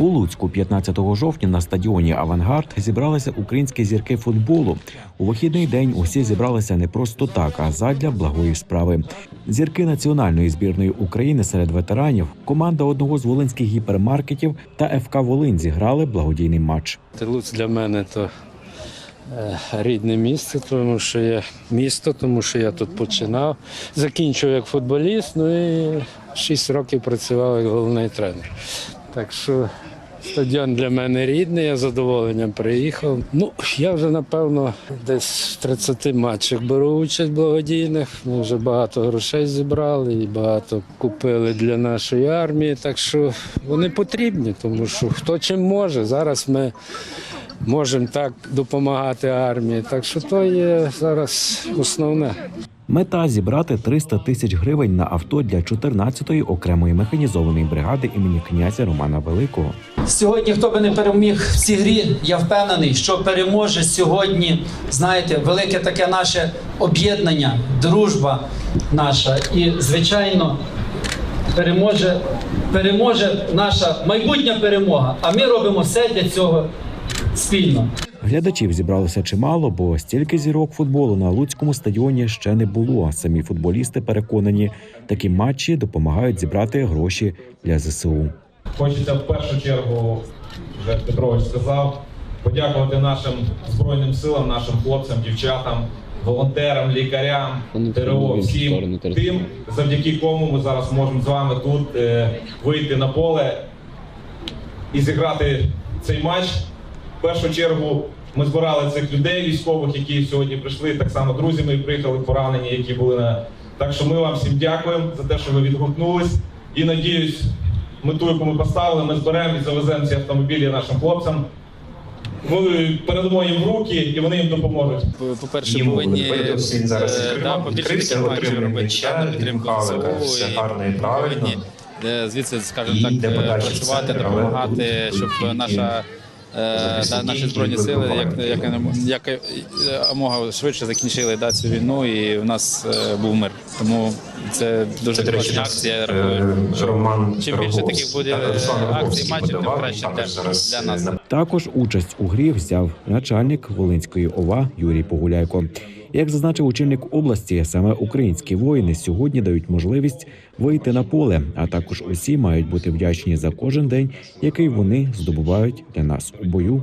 У Луцьку 15 жовтня на стадіоні Авангард зібралися українські зірки футболу. У вихідний день усі зібралися не просто так, а задля благої справи. Зірки національної збірної України серед ветеранів, команда одного з волинських гіпермаркетів та ФК Волинь зіграли благодійний матч. Луць для мене то е, рідне місце, тому що я місто, тому що я тут починав. Закінчив як футболіст, ну і 6 років працював як головний тренер. Так що стадіон для мене рідний, я задоволенням приїхав. Ну, я вже напевно десь в 30 матчах беру участь благодійних. Ми вже багато грошей зібрали і багато купили для нашої армії. Так що вони потрібні, тому що хто чим може. Зараз ми можемо так допомагати армії. Так що то є зараз основне. Мета зібрати 300 тисяч гривень на авто для 14-ї окремої механізованої бригади імені князя Романа Великого. Сьогодні, хто би не переміг в цій грі, я впевнений, що переможе сьогодні. Знаєте, велике таке наше об'єднання, дружба наша. І, звичайно, переможе, переможе наша майбутня перемога. А ми робимо все для цього спільно. Глядачів зібралося чимало, бо стільки зірок футболу на луцькому стадіоні ще не було. Самі футболісти переконані, такі матчі допомагають зібрати гроші для ЗСУ. Хочеться в першу чергу, вже Петрович сказав, подякувати нашим збройним силам, нашим хлопцям, дівчатам, волонтерам, лікарям, ТРО, всім тим, завдяки кому ми зараз можемо з вами тут е, вийти на поле і зіграти цей матч. В першу чергу ми збирали цих людей, військових, які сьогодні прийшли. Так само друзі мої приїхали поранені, які були на так. що ми вам всім дякуємо за те, що ви відгукнулись. І надіюсь, мету, яку ми поставили, ми зберемо і завеземо ці автомобілі нашим хлопцям. Ми передамо їм в руки і вони їм допоможуть. По-перше, Йому повинні побільше таких матчів робити, на підтримку все і гарно і правильно. повинні, е, Звідси, скажімо так, е, працювати, допомагати, щоб наша наші збройні сили як, як, як, як мога швидше закінчили да, цю війну, і в нас е, був мир. Тому це дуже нас, акція. Е. Роман Чим більше таких буде акцій, матчів, тим краще для- нас. е, Також участь у грі взяв начальник Волинської ОВА Юрій Погуляйко. Як зазначив очільник області, саме українські воїни сьогодні дають можливість вийти на поле, а також усі мають бути вдячні за кожен день, який вони здобувають для нас у бою